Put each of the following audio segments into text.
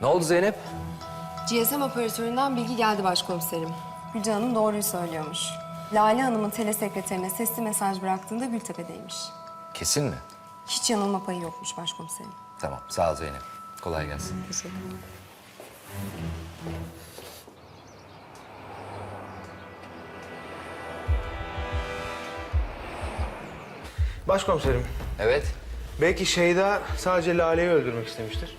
Ne oldu Zeynep? GSM operatöründen bilgi geldi başkomiserim. Gülcan Hanım doğruyu söylüyormuş. Lale Hanım'ın telesekreterine sesli mesaj bıraktığında Gültepe'deymiş. Kesin mi? Hiç yanılma payı yokmuş başkomiserim. Tamam sağ ol Zeynep. Kolay gelsin. Teşekkür ederim. Başkomiserim, Evet. belki Şeyda sadece Lale'yi öldürmek istemiştir.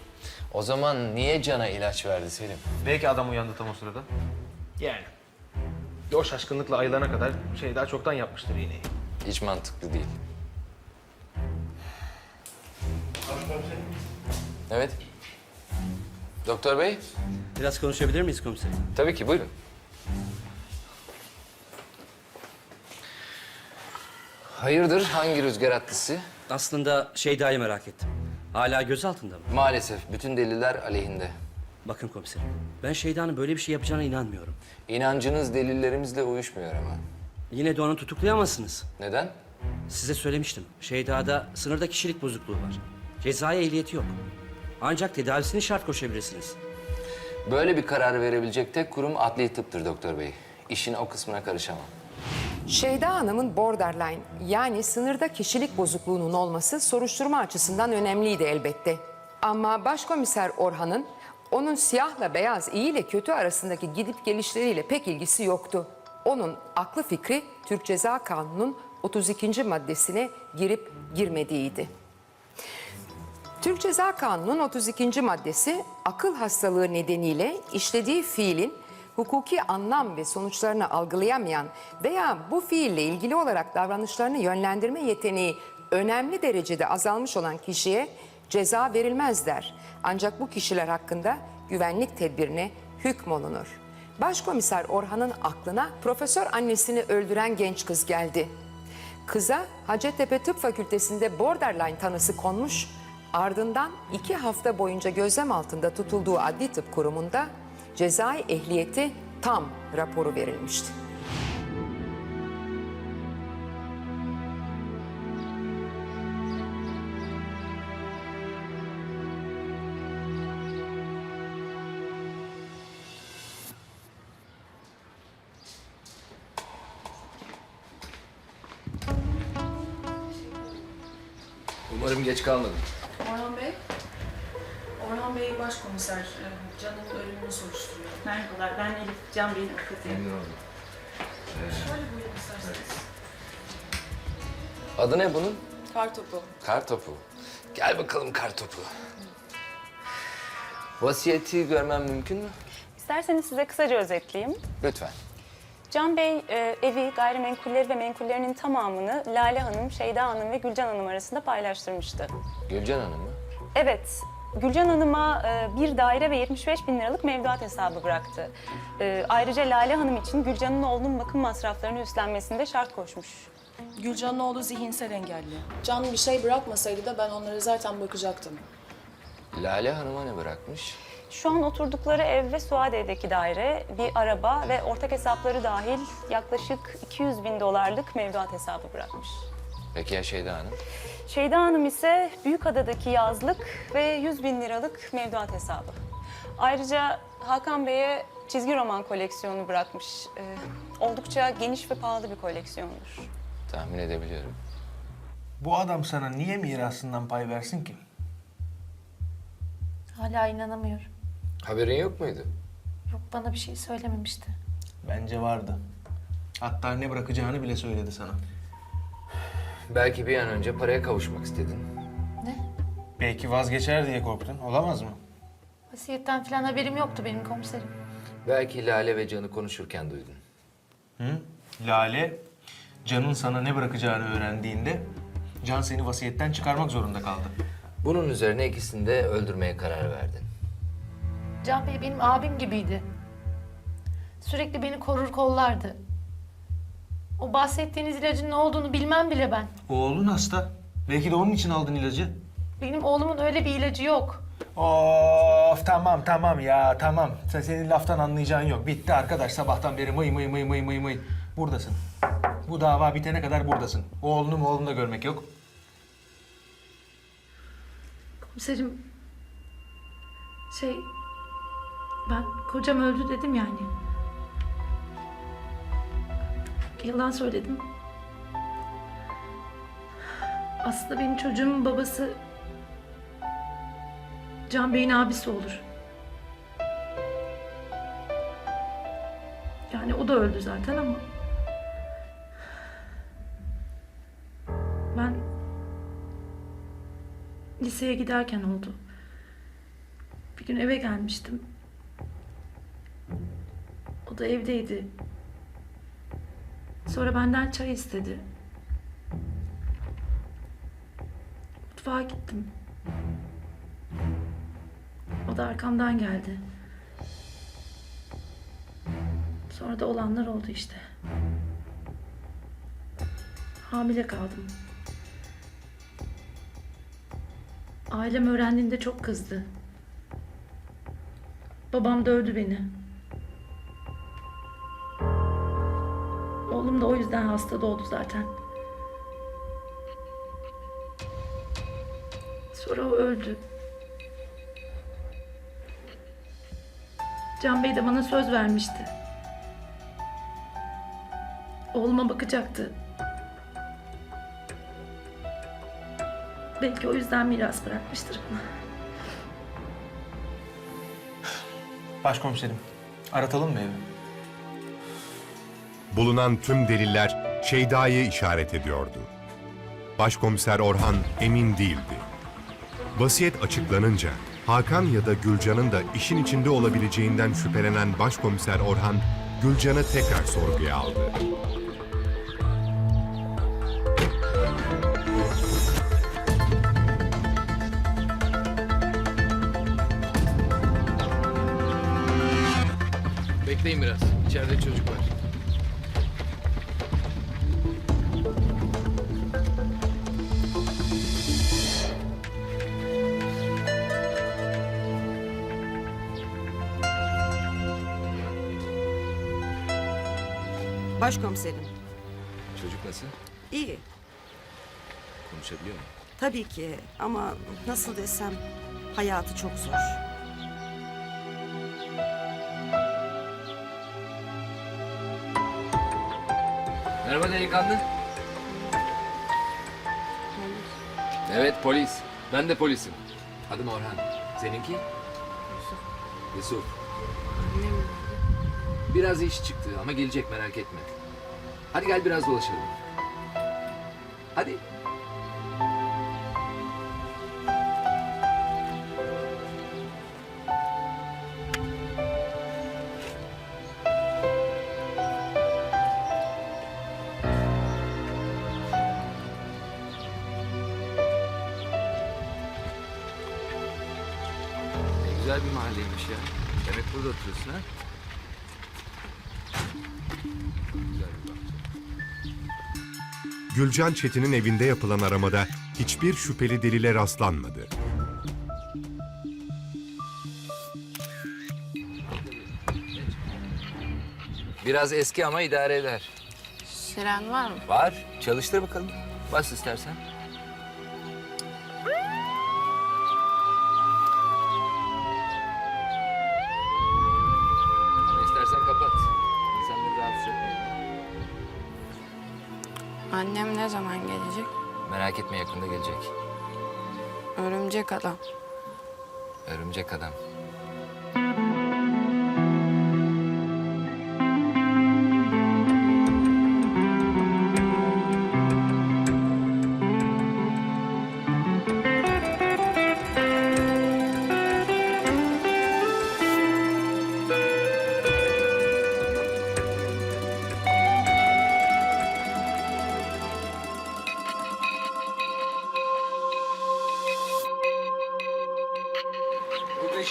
O zaman niye Can'a ilaç verdi Selim? Belki adam uyandı tam o sırada. Yani. O şaşkınlıkla ayılana kadar Şeyda çoktan yapmıştır iğneyi. Hiç mantıklı değil. Evet. Doktor bey? Biraz konuşabilir miyiz komiserim? Tabii ki buyurun. Hayırdır hangi rüzgar atlısı? Aslında Şeyda'yı merak ettim. Hala gözaltında mı? Maalesef bütün deliller aleyhinde. Bakın komiserim, ben Şeyda'nın böyle bir şey yapacağına inanmıyorum. İnancınız delillerimizle uyuşmuyor ama. Yine de onu tutuklayamazsınız. Neden? Size söylemiştim, Şeyda'da sınırda kişilik bozukluğu var. Cezai ehliyeti yok. Ancak tedavisini şart koşabilirsiniz. Böyle bir karar verebilecek tek kurum adli tıptır doktor bey. İşin o kısmına karışamam. Şeyda Hanım'ın borderline yani sınırda kişilik bozukluğunun olması soruşturma açısından önemliydi elbette. Ama Başkomiser Orhan'ın onun siyahla beyaz, iyi ile kötü arasındaki gidip gelişleriyle pek ilgisi yoktu. Onun aklı fikri Türk Ceza Kanunu'nun 32. maddesine girip girmediğiydi. Türk Ceza Kanunu'nun 32. maddesi akıl hastalığı nedeniyle işlediği fiilin hukuki anlam ve sonuçlarını algılayamayan veya bu fiille ilgili olarak davranışlarını yönlendirme yeteneği önemli derecede azalmış olan kişiye ceza verilmez der. Ancak bu kişiler hakkında güvenlik tedbirine hükmolunur. Başkomiser Orhan'ın aklına profesör annesini öldüren genç kız geldi. Kıza Hacettepe Tıp Fakültesi'nde borderline tanısı konmuş, ardından iki hafta boyunca gözlem altında tutulduğu adli tıp kurumunda cezai ehliyeti tam raporu verilmişti. Umarım geç kalmadım. Bey, başkomiser e, Can'ın ölümünü soruşturuyor. Merhabalar, ben Elif Can Bey'in avukatıyım. Memnun oldum. Şöyle buyurun isterseniz. Adı ne bunun? Kartopu. Kar topu. Gel bakalım kar topu. Vasiyeti görmem mümkün mü? İsterseniz size kısaca özetleyeyim. Lütfen. Can Bey e, evi, gayrimenkulleri ve menkullerinin tamamını Lale Hanım, Şeyda Hanım ve Gülcan Hanım arasında paylaştırmıştı. Gülcan Hanım mı? Evet, Gülcan Hanım'a e, bir daire ve 75 bin liralık mevduat hesabı bıraktı. E, ayrıca Lale Hanım için Gülcan'ın oğlunun bakım masraflarını üstlenmesini de şart koşmuş. Gülcan'ın oğlu zihinsel engelli. Can bir şey bırakmasaydı da ben onları zaten bakacaktım. Lale Hanım'a ne bırakmış? Şu an oturdukları ev ve Suadiye'deki daire, bir araba ve ortak hesapları dahil yaklaşık 200 bin dolarlık mevduat hesabı bırakmış. Peki ya Şeyda Hanım? Şeyda Hanım ise Büyükada'daki yazlık ve 100 bin liralık mevduat hesabı. Ayrıca Hakan Bey'e çizgi roman koleksiyonu bırakmış. Ee, oldukça geniş ve pahalı bir koleksiyondur. Tahmin edebiliyorum. Bu adam sana niye mirasından pay versin ki? Hala inanamıyorum. Haberin yok muydu? Yok bana bir şey söylememişti. Bence vardı. Hatta ne bırakacağını bile söyledi sana. Belki bir an önce paraya kavuşmak istedin. Ne? Belki vazgeçer diye korktun. Olamaz mı? Vasiyetten falan haberim yoktu benim komiserim. Belki Lale ve Can'ı konuşurken duydun. Hı? Lale, Can'ın sana ne bırakacağını öğrendiğinde Can seni vasiyetten çıkarmak zorunda kaldı. Bunun üzerine ikisini de öldürmeye karar verdin. Can Bey benim abim gibiydi. Sürekli beni korur kollardı. O bahsettiğiniz ilacın ne olduğunu bilmem bile ben. Oğlun hasta. Belki de onun için aldın ilacı. Benim oğlumun öyle bir ilacı yok. Of tamam tamam ya tamam. Sen senin laftan anlayacağın yok. Bitti arkadaş sabahtan beri mıy mıy mıy mıy mıy mıy. Buradasın. Bu dava bitene kadar buradasın. Oğlunu mu oğlunu da görmek yok. Komiserim... Şey... Ben kocam öldü dedim yani. Yalan söyledim. Aslında benim çocuğumun babası Can Bey'in abisi olur. Yani o da öldü zaten ama ben liseye giderken oldu. Bir gün eve gelmiştim. O da evdeydi. Sonra benden çay istedi. Mutfağa gittim. O da arkamdan geldi. Sonra da olanlar oldu işte. Hamile kaldım. Ailem öğrendiğinde çok kızdı. Babam dövdü beni. Yüzden hasta doğdu zaten. Sonra o öldü. Can Bey de bana söz vermişti. Oğluma bakacaktı. Belki o yüzden miras bırakmıştır bana. Başkomiserim, aratalım mı evi? Bulunan tüm deliller Şeyda'yı işaret ediyordu. Başkomiser Orhan emin değildi. Vasiyet açıklanınca Hakan ya da Gülcan'ın da işin içinde olabileceğinden şüphelenen Başkomiser Orhan, Gülcan'ı tekrar sorguya aldı. Bekleyin biraz. İçeride çocuk var. Başkomiserim. Çocuk nasıl? iyi Konuşabiliyor mu? tabii ki ama nasıl desem hayatı çok zor. Merhaba delikanlı. Evet polis. Ben de polisim. Adım Orhan. Seninki? Yusuf. Yusuf. Biraz iş çıktı ama gelecek merak etme. Hadi gel biraz dolaşalım. Hadi. Güzel bir mahalleymiş ya. Demek burada oturuyorsun ha? Gülcan Çetin'in evinde yapılan aramada hiçbir şüpheli delile rastlanmadı. Biraz eski ama idare eder. Siren var mı? Var. Çalıştır bakalım. Bas istersen. Ne zaman gelecek? Merak etme yakında gelecek. Örümcek adam. Örümcek adam.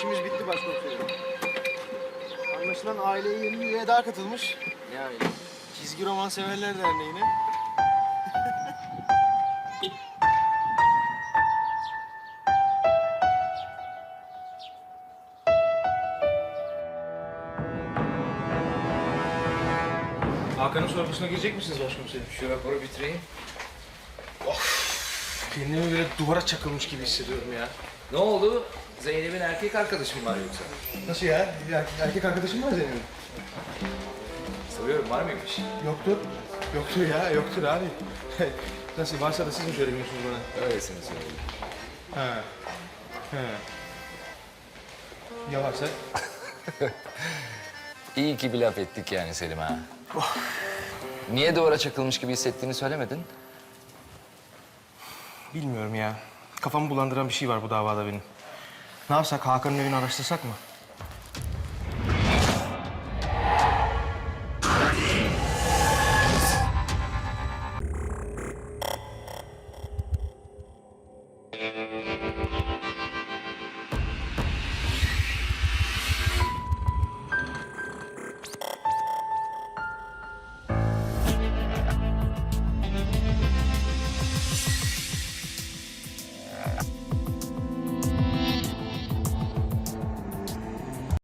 İşimiz bitti başkomiserim. Anlaşılan aileye yeni bir üye daha katılmış. Ne aile? Çizgi Roman Severler Derneği'ne. Hakan'ın sorgusuna girecek misiniz başkomiserim? Şu raporu bitireyim. Kendimi böyle duvara çakılmış gibi hissediyorum ya. Ne oldu? Zeynep'in erkek arkadaşı mı var yoksa? Nasıl ya? Bir erkek, erkek arkadaşın var senin. Soruyorum var mıymış? Yoktur. Yoktur ya, yoktur abi. Nasıl varsa da siz mi söylemiyorsunuz bana? Öylesine söyleyeyim. Ha. He. Ya varsa? İyi ki bir laf ettik yani Selim ha. Niye duvara çakılmış gibi hissettiğini söylemedin? Bilmiyorum ya. Kafamı bulandıran bir şey var bu davada benim. Ne yapsak? Hakan'ın evini araştırsak mı?